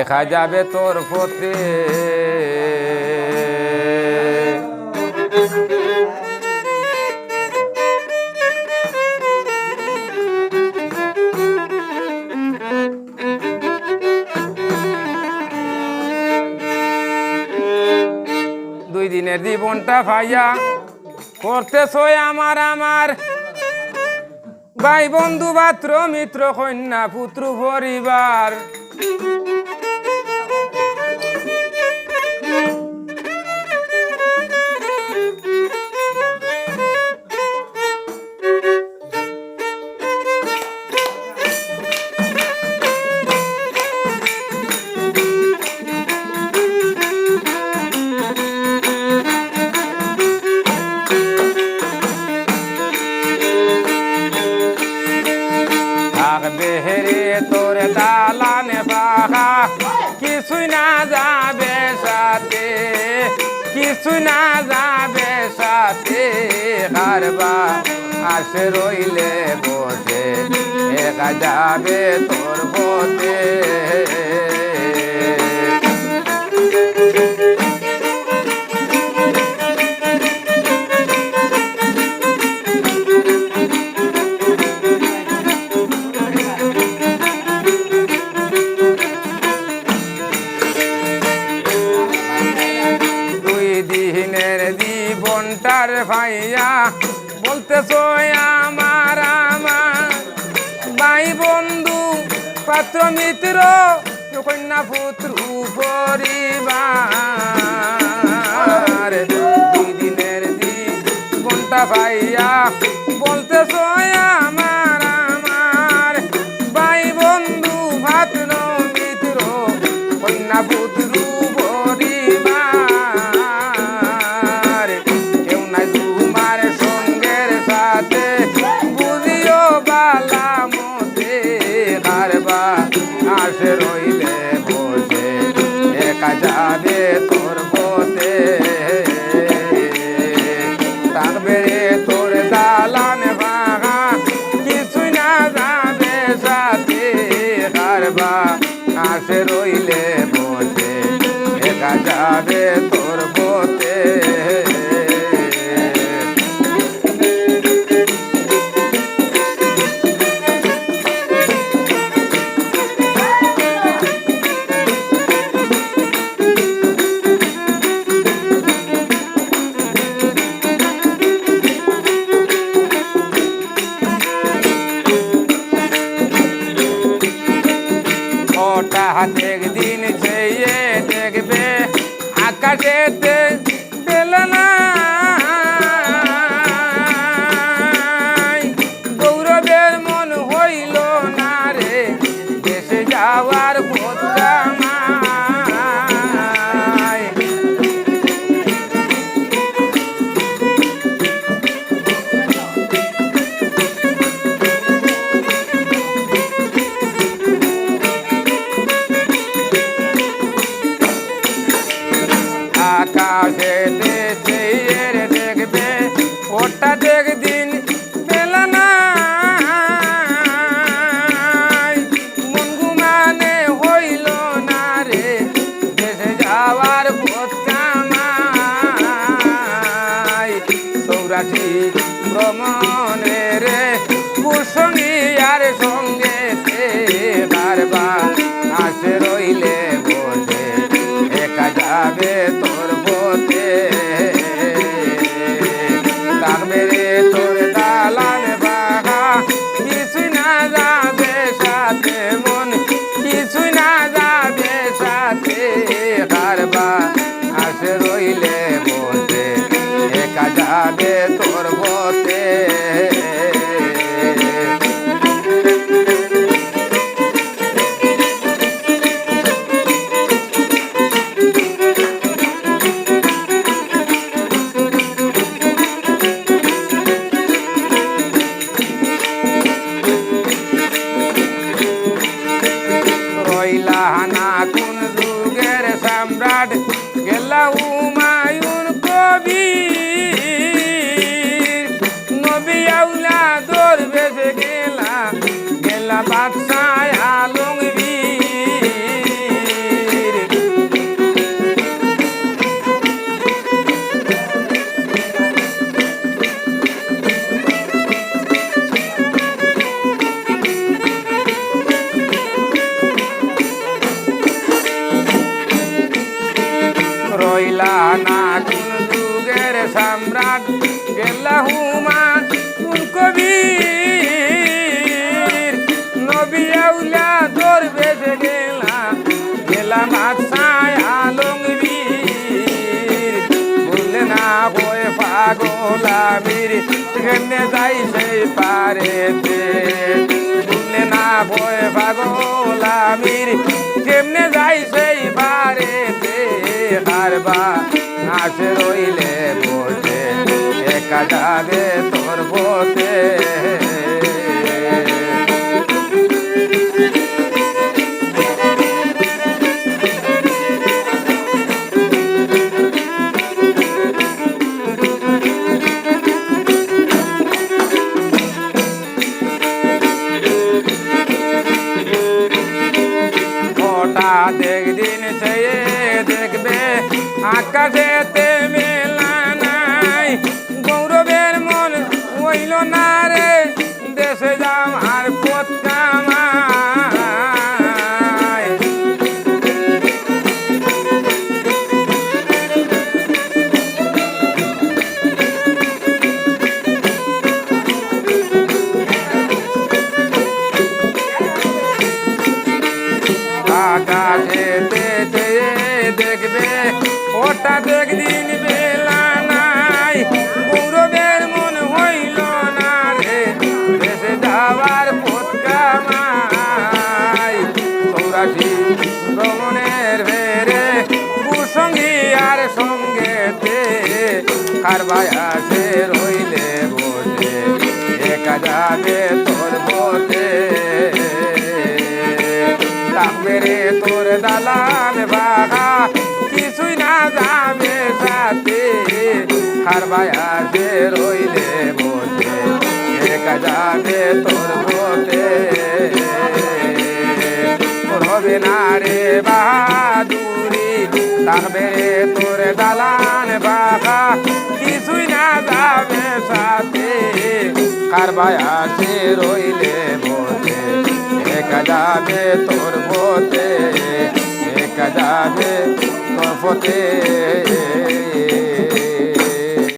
এখা যাবে তোর পথে। দুই দিনের জীবনটা ভাইয়া করতেছই আমার আমার। ভাই বন্ধু পাত্র মিত্র, কন্যা, পুত্র, পরিবার। Thank you. কিছুই না যাবে সাথে হারবা আসে রইলে বসে একা যাবে তোর পথে। ভাইয়া, বলতেছো আমার আমার। ভাই বন্ধু, পাত্র মিত্র কন্যা পুত্র পরিবার। দুই দিনের জীবনটা ভাইয়া, বলতেছ আসে রইলে বসে একা যাবে তোর হঠাৎ একদিন চেয়ে দেখবে আকাশেতে সেই পারেতে। বললে না বয়ে পাগলামির কেমনে যাই সেই পারেতে। হারবা নাচে রইলে বসে, একা যাবে তোর বতে আকাশেতে মেলা নাই। গৌরবের মন হইল না রে। দেশে যাও আর পত্তামায় যাবে তোর বতে থাকবে রে তোর দালান বাঘা কিছুই না যাবে সাথে। হারবাই আসে রইলে বসে একা যাবে তোর তোর হবে না রে বাহাদুরি থাকবে রে তোর দালান বাঘা কিছুই না যাবে সাথে। কারবাই বায়াসে রইলে মোতে একা যাবে তোর পথে একা যাবে তোর পথে।